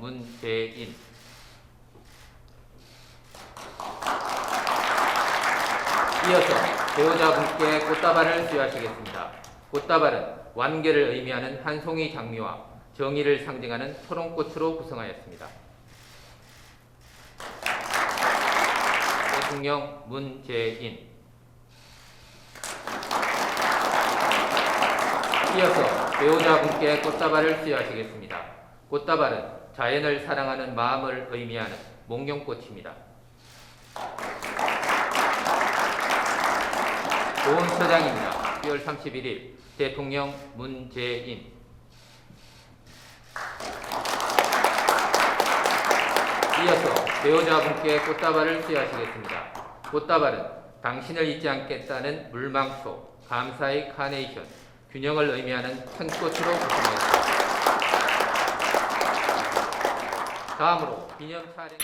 문재인 이어서 배우자분께 꽃다발을 수여하시겠습니다. 꽃다발은 완계를 의미하는 한 송이 장미와 정의를 상징하는 초롱꽃으로 구성하였습니다. 대통령 문재인 이어서 배우자분께 꽃다발을 수여하시겠습니다. 꽃다발은 자연을 사랑하는 마음을 의미하는 목련꽃입니다. 좋은 처장입니다. 10월 31일 대통령 문재인 이어서 배우자분께 꽃다발을 수여하시겠습니다. 꽃다발은 당신을 잊지 않겠다는 물망초, 감사의 카네이션, 균형을 의미하는 큰 꽃으로 구성하였습니다. 다음으로 기념 촬영.